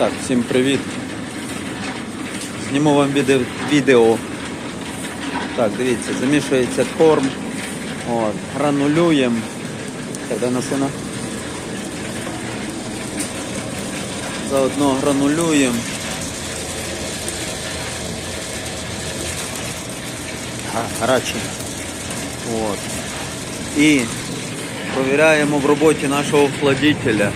Так, всім привіт. Зніму вам відео. Так, дивіться, замішується корм. От, гранулюємо. Так, дай на. Заодно гранулюємо. Га- Гарячий. От. І провіряємо в роботі нашого охладителя.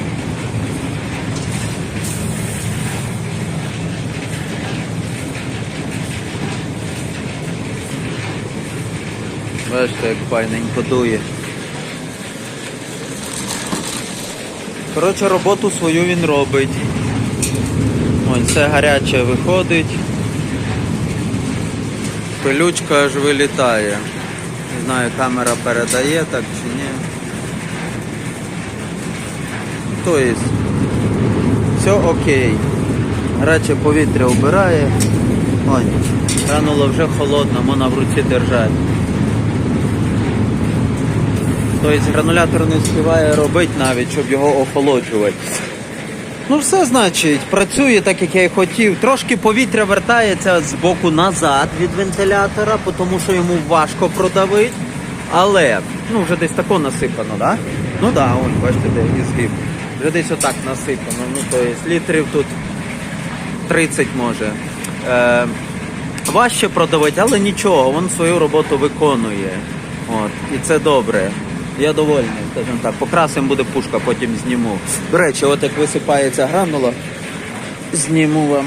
Бачите, як файненько дує. Коротше, роботу свою він робить. Ось це гаряче виходить. Пилючка аж вилітає. Не знаю, камера передає так чи ні. Тобто, все окей. Гаряче повітря вбирає. Ой, гранула вже холодна, можна в руці держати. Тобто гранулятор не співає робити навіть, щоб його охолоджувати. Ну все значить, працює так, як я і хотів. Трошки повітря вертається з боку назад від вентилятора, тому що йому важко продавити. Але ну вже десь тако насипано, да? Ну так, да, ось бачите, де ізгиб. Вже десь отак насипано. Ну, тобто літрів тут 30 може. Е, важче продавати, але нічого, він свою роботу виконує. От, і це добре. Я довольний, скажімо так. Покрасим буде пушка, потім зніму. До речі, от як висипається гранула, зніму вам.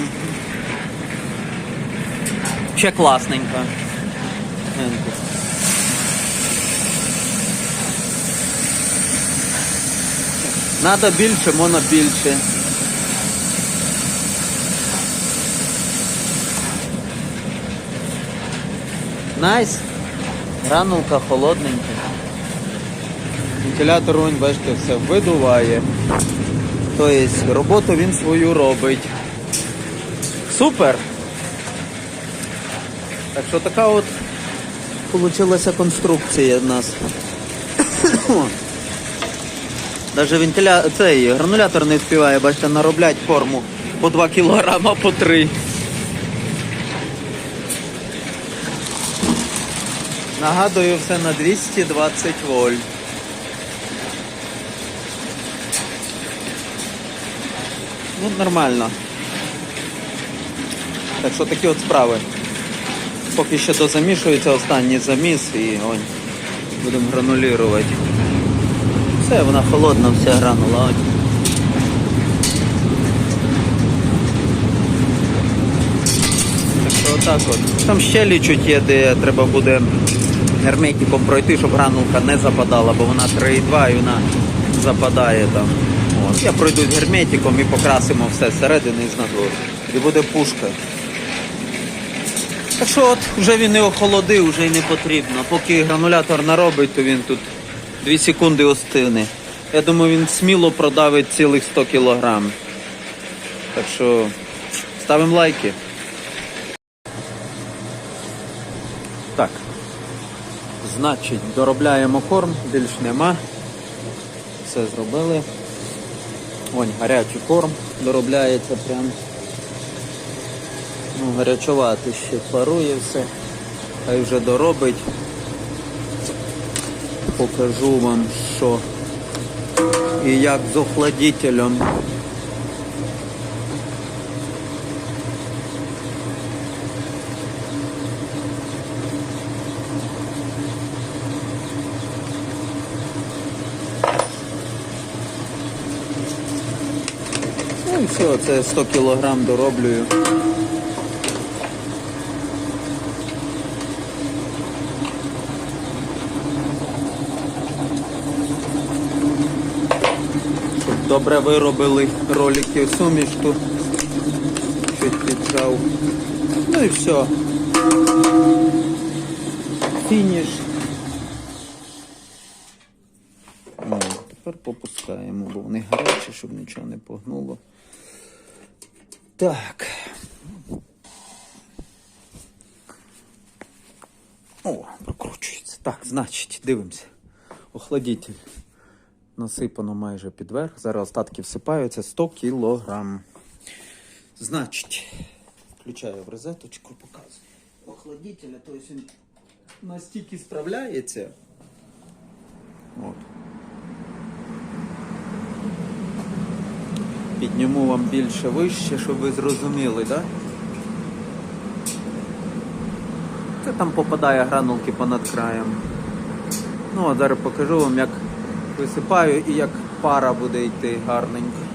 Ще класненько. Надо більше, можна більше. Найс. Гранулка холодненька. Вентилятор, бачите, все видуває. Тобто роботу він свою робить. Супер! Так що така от получилася конструкція в нас. Навіть вентиля... цей гранулятор не співає, бачите, нароблять форму по 2 кілограма, по 3. Нагадую, все на 220 вольт. Ну, нормально. Так що такі от справи. Поки ще дозамішується останній заміс і ось будемо гранулювати. Все, вона холодна, вся гранула. Ось. Так що отак от. Там ще лічуть є, де треба буде герметиком пройти, щоб гранулка не западала, бо вона 3,2 і вона западає там. Я пройду з герметиком і покрасимо все зсередини і знизу. І буде пушка. Так що от вже він не охолодив, вже й не потрібно. Поки гранулятор наробить, то він тут 2 секунди остине. Я думаю, він сміло продавить цілих 100 кілограм. Так що ставимо лайки. Так. Значить, доробляємо корм, більш нема. Все зробили. Ось гарячий корм доробляється прям. Ну, гарячувати ще парує все. Хай вже доробить. Покажу вам, що і як з охладителем. Ну і все, це 100 кілограм дороблюю. Добре виробили ролики суміш тут. Чуть піджав. Ну і все. Фініш. Тепер попускаємо, бо вони гарячі, щоб нічого не погнуло. Так. О, прокручується. Так, значить, дивимося. Охладитель. Насипано майже під верх. Зараз остатки всипаються 100 кілограм. Значить, включаю в розеточку, показую. Охладителя, то есть він настільки справляється. От. Підніму вам більше вище, щоб ви зрозуміли, так? Це там попадає гранулки понад краєм. Ну, а зараз покажу вам, як висипаю і як пара буде йти гарненько.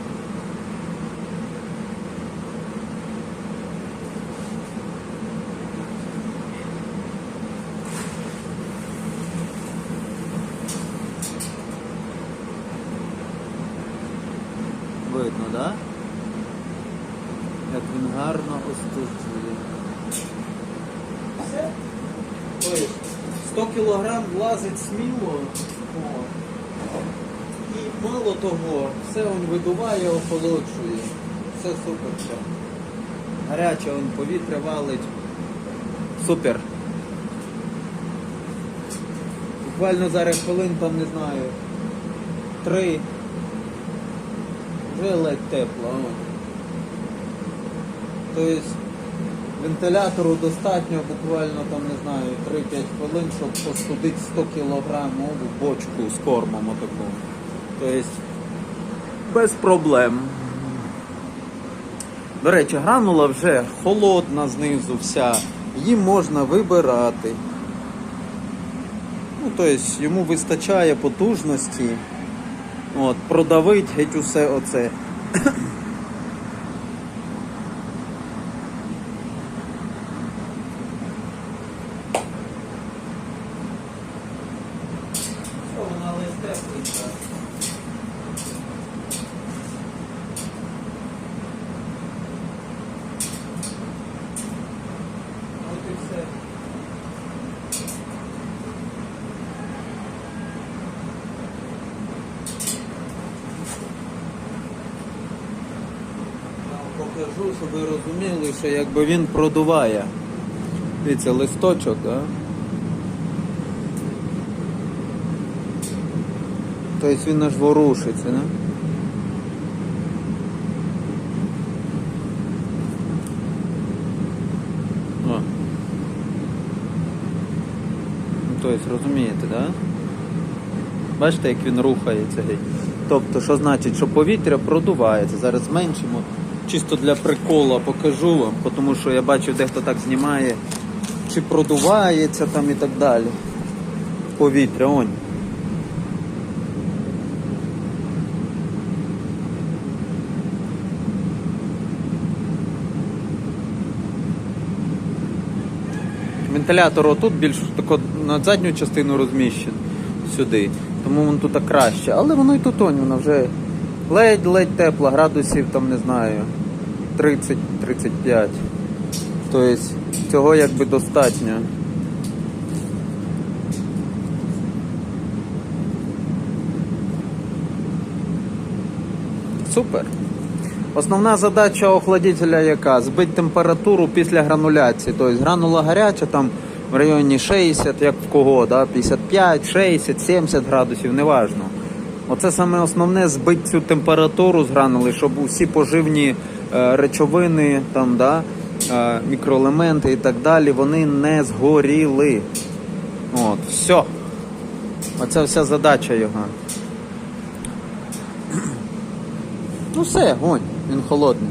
Видно, так? Да? Як він гарно остужує. Все. Тобто 100 кг влазить сміло. І мало того, все він видуває, охолоджує. Все супер. Все. Гаряче він повітря валить. Супер. Буквально зараз хвилин там не знаю. Три. Вже тепло. Тобто вентилятору достатньо буквально там, не знаю, 3-5 хвилин, щоб постудити 100 кг в бочку з кормом отаку. Тобто без проблем. До речі, гранула вже холодна знизу вся, її можна вибирати. Ну, тобто йому вистачає потужності. От, продавить геть усе оце. Покажу, щоб ви розуміли, що якби він продуває. Дивіться, листочок? Да? Тобто він аж ворушиться, не? О. Ну, тобто, розумієте? Да? Бачите, як він рухається геть. Тобто, що значить, що повітря продувається. Зараз зменшимо. Чисто для прикола покажу вам, тому що я бачив, дехто так знімає, чи продувається там і так далі. Повітря, онь. Вентилятор отут більш тако на задню частину розміщений сюди. Тому воно тут краще. Але воно і тут онь, воно вже ледь-ледь тепло, градусів там не знаю. 30-35. Тобто цього якби достатньо. Супер. Основна задача охладителя яка? Збити температуру після грануляції. Тобто гранула гаряча там в районі 60, як в кого, да? 55, 60, 70 градусів, неважно. Оце саме основне збити цю температуру з гранули, щоб усі поживні речовини, там, да, е, мікроелементи і так далі, вони не згоріли. От, все. Оце вся задача його. Ну все, гонь, він холодний.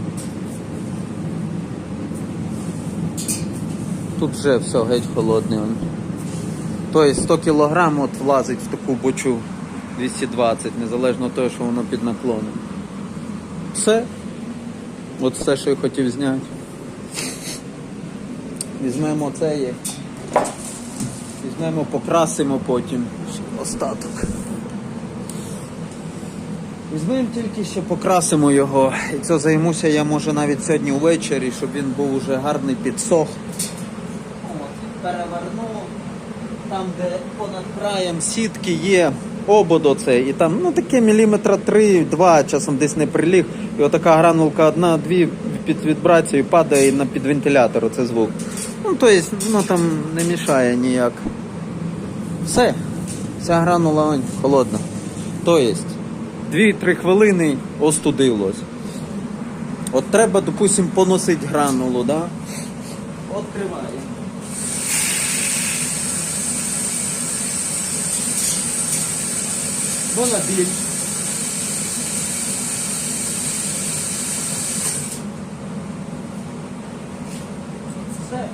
Тут вже все геть холодний. Тобто 100 кг от влазить в таку бочу 220, незалежно від того, що воно під наклоном. Все. От все, що я хотів зняти. Візьмемо це є. Візьмемо, покрасимо потім. Остаток. Візьмемо тільки ще покрасимо його. І це займуся я може навіть сьогодні ввечері, щоб він був уже гарний підсох. Переверну. Там, де понад краєм сітки є обод оцей, і там ну таке міліметра 3-2, часом десь не приліг. І отака гранулка одна-дві під вібрацією падає на під вентилятор оце звук. Ну, тобто, ну там не мішає ніяк. Все. Ця гранула он, холодна. Тобто, 2-3 хвилини остудилось. От треба, допустим, поносити гранулу, да? Откриваємо. Вона більш. Все.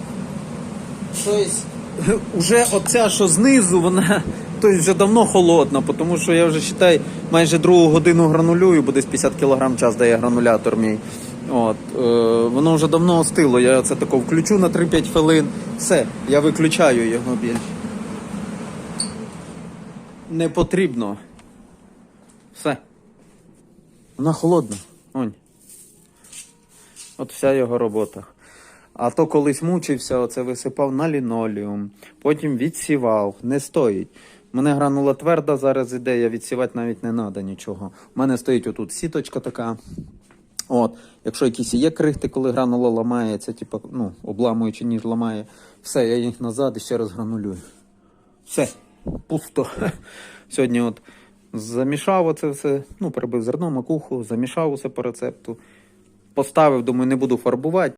Тобто, вже оця, що знизу, вона тобто, вже давно холодна, тому що я вже вважаю, майже другу годину гранулюю, бо десь 50 кг час дає гранулятор мій. От, е, воно вже давно остило. Я це тако включу на 3-5 хвилин. Все, я виключаю його більше. Не потрібно. Все. Вона холодна. Онь. От вся його робота. А то колись мучився, оце висипав на лінолеум, потім відсівав, не стоїть. Мене гранула тверда, зараз іде, я відсівати навіть не треба нічого. У мене стоїть отут сіточка така. От, якщо якісь є крихти, коли гранула ламається, типу, ну, обламуючи ніж ламає, все, я їх назад і ще раз гранулюю. Все, пусто. Сьогодні от замішав оце все, ну, перебив зерно, макуху, замішав усе по рецепту. Поставив, думаю, не буду фарбувати.